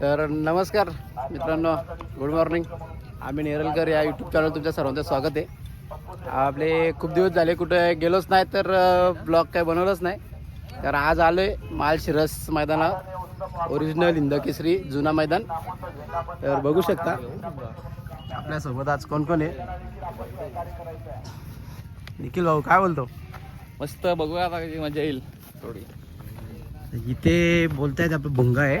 तर नमस्कार मित्रांनो. गुड मॉर्निंग आम्ही नेरलकर या यूट्यूब चॅनल तुमच्या सर्वांचं स्वागत आहे. आपले खूप दिवस झाले कुठे गेलोच नाही तर ब्लॉग काय बनवलंच नाही. तर आज आलो आहे मालशिरस मैदानात ओरिजिनल हिंद केसरी जुना मैदान. तर बघू शकता आपल्यासोबत आज कोण कोण आहे? निखिल भाऊ काय बोलतो? मस्त बघूया आता मजा येईल. थोडी इथे बोलतायत आपलं भुंगा आहे.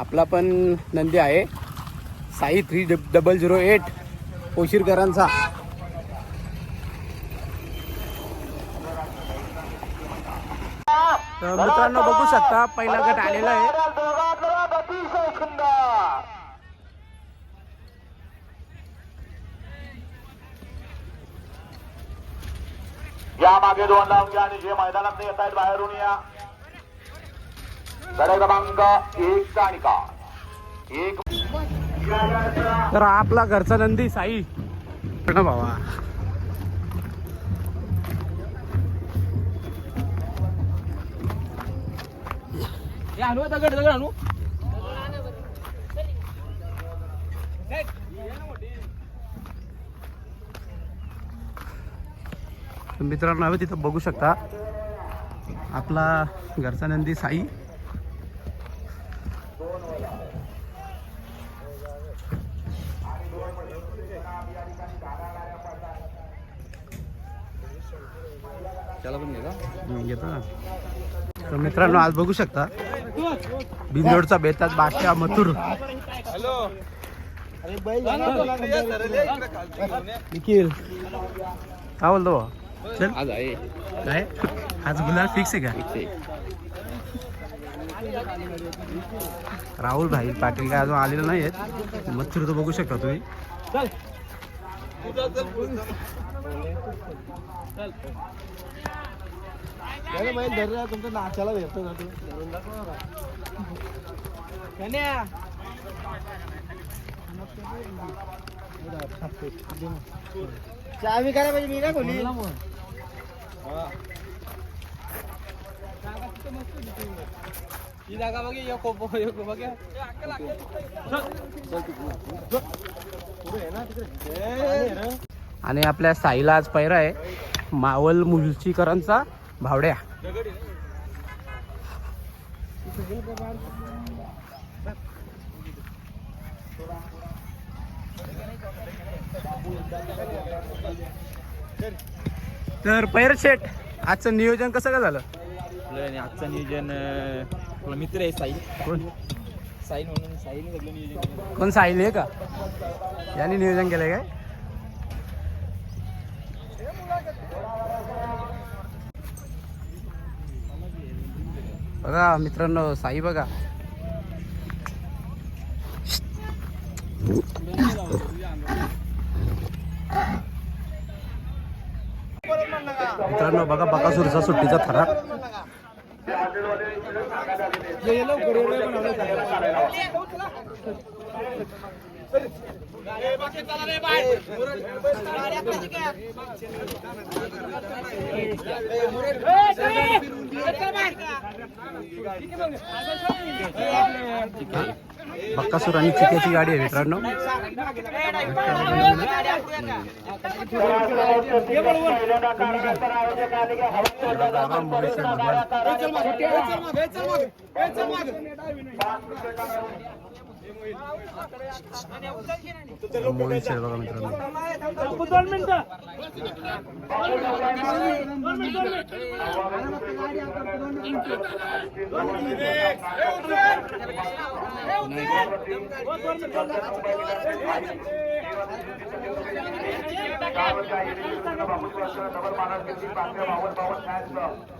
आपला पण नंदी आहे. साई थ्री डब डबल झिरो एट ओशीरकरांचा तर मित्रांनो बघू शकता पहिला गट आलेला आहे. या मागे दोन लावून घ्या आणि जे मैदानात येत आहेत बाहेरून या. गड क्रमांक एक चा निकाल एक तर आपला घरचा नंदी साई. ना भावा आणू दगड दगड आणू? तर मित्रांनो हवे तिथं बघू शकता आपला घरचा नंदी साई. त्याला पण घेतो तर मित्रांनो आज बघू शकता बिंदोडचा बेताज बादशाह मथुर. निखिल. काय बोलतो? चल. आज आहे. काय? आज गुलाल फिक्स आहे का? राहुल भाई पाटील काय अजून आलेलं नाही आहेत मथुर तर बघू शकता तुम्ही. त्याला माहीत धर तुमच्या नाचाला भेटतो ना तू. चावी करा पाहिजे मी काय कोणी ही जागा बघ यो कोपो यो कोपो बघ. आणि आपल्या साईला आज पैरा आहे. मावल मुलचीकरांचा भावड्या. तर पैर शेट आजचं नियोजन कसं काय झालं? आजचं नियोजन मित्र आहे साई. कोण? साई म्हणून साईने सगळं नियोजन. कोण साहिल आहे का? यांनी नियोजन केलंय काय? बघा मित्रांनो साई बघा. मित्रांनो बघा बकासूरचा सुट्टीचा थरा बक्कासूर आणि चिक्याची गाडी आहे मित्रांनो. बाबा मुलीचे भगवान. मोहित शेठ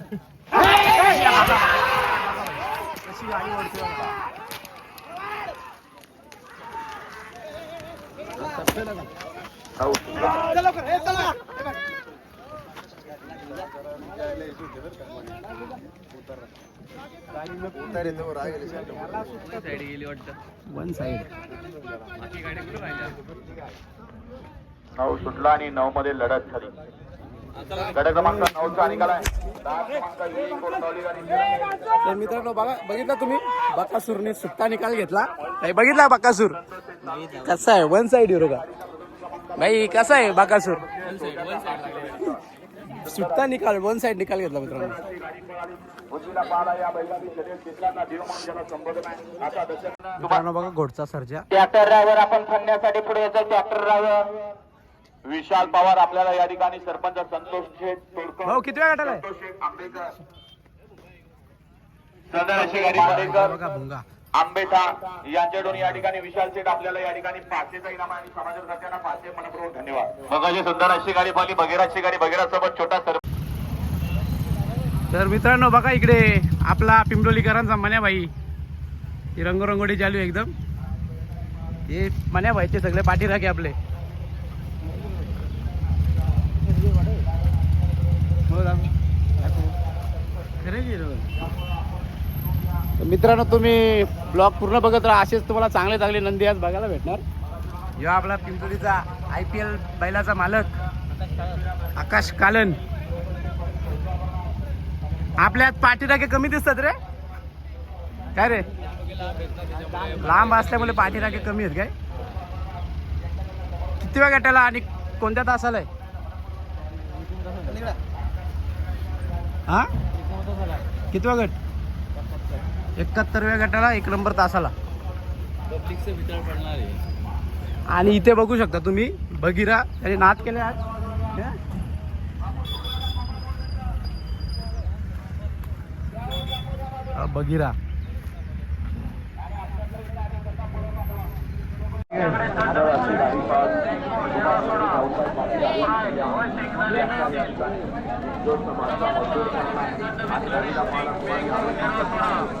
हा वन नऊ सुटला आणि नऊ मध्ये लढत झाली. क्रमांक नऊचा तर मित्रांनो बघा बघितला तुम्ही? बकासूरने सुट्टा निकाल घेतला. भाई बघितला बकासूर? कसा आहे? वन साइड हिरो का भाई कसा आहे बकासूर? सुट्टा निकाल वन साइड निकाल घेतला मित्रांनो. मित्रांनो बघा घोडचा सर्जा. ट्रॅक्टर ड्रायव्हर आपण थांबण्यासाठी पुढे येतो ट्रॅक्टर ड्रायव्हर विशाल पवार आपल्याला या ठिकाणी सरपंच संतोष शेठ तोडकर भाऊ किती वेळा गटाला आहे? संतोष शेठ आंबेकर सदर पाडेकर यांच्याकडून या ठिकाणी विशाल शेठ आपल्याला या ठिकाणी पाचशेचा इनाम आणि समाजकर्त्यांना पाचशे मनपूर्वक धन्यवाद. बघा सुंदर अशी गाडी पाहिली बघेराची गाडी बघेरा सोबत छोटा सर तर मित्रांनो बघा इकडे आपला पिंपरोलीकरांचा मन्याबाई ही रंगरंगोटी चालू आहे एकदम. हे मन्याबाईचे सगळे पाठीराखे आपले तर मित्रांनो तुम्ही ब्लॉग पूर्ण बघत राहा. असेच तुम्हाला चांगले चांगले नंदी आज बघायला भेटणार. ह्यो आपला पिंपरीचा आय पी एल बैलाचा मालक आकाश कालन. आपल्यात पाठीराखे कमी दिसतात रे. काय रे? लांब असल्यामुळे पाठीराखे कमी आहेत काय? किती वेळ गटाला आणि कोणत्या तासाला आहे? हा? कितवा गट? एकाहत्तरव्या गटाला एक नंबर तासाला. आणि इथे बघू शकता तुम्ही बघिरा त्याने नाद केले आज. हे? हा, बघिरा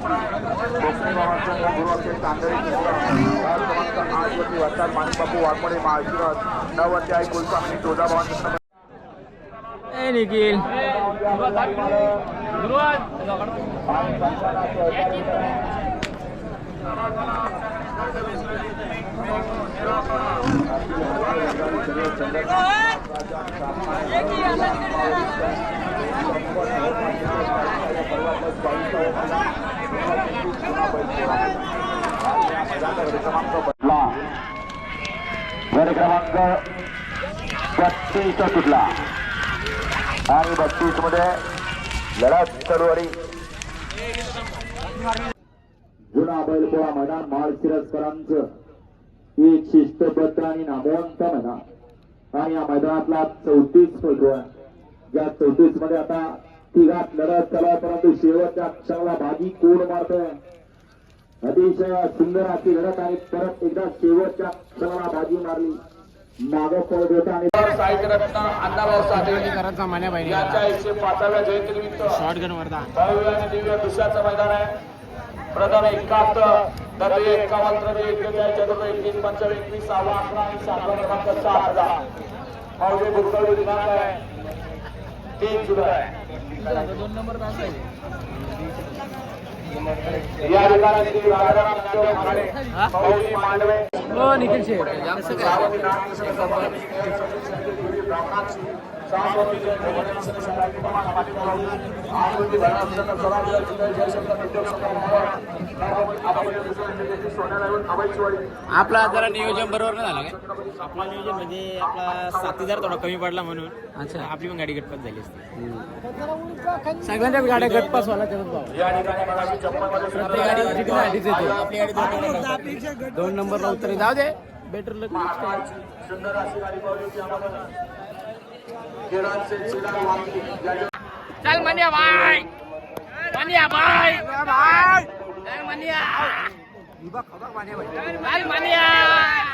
कोकणी बाबांचं गुरु अखेर तांदळी क्रमांक आठ होती वरचाल माणिकबापू वाघमोडे महाशिवराज नऊ होती आई कुलस्वामी तुळजाभवानी निखिल. क्रमांक बदला गड क्रमांक बत्तीस सुटला. आणि बत्तीसमध्ये लढत तलवारी जुना बैलपोळा मैदान माळशिरसकरांचं एक शिस्तबद्ध आणि नामवंत मैदान आणि या मैदानातला चौतीस पैलू आहे. या चौतीसमध्ये आता तिघात लढत चालू परंतु शेवटच्या क्षणाला भागी कोण मारतोय? अतिशय सुंदर अशी लढत आणि परत एकदा शेवटच्या क्षणाला बाजी मारली. दुसऱ्याचं मैदान आहे. प्रथम एकाहत्तर एकावन्न तृतीय एक्केचाळीस चतुर्थ एकवीस पंचावन्न एकवीस सहावा अकरा आणि क्रमांक हजार. बुरकवली दिनांक आहे. तीन जुलै दोन नंबर आहे या ठिकाणी मांडवे निखिल शेठ. आपला जरा नियोजन बरोबर नाही झालं काय? आपला नियोजन म्हणजे आपला साथीदार थोडा कमी पडला म्हणून. अच्छा. आपली पण गाडी गटपात झाली असते. सगळ्यांच्याच गाड्या गटपास व्हायला प्रत्येक गाडी येते. दोन नंबरला उत्तर जाऊ दे. बेटर लक सुंदर अशी गाडी ચાલ મનિયા ભાઈ મનિયા ભાઈ ભાઈ ચાલ મનિયા ચાલ મનિયા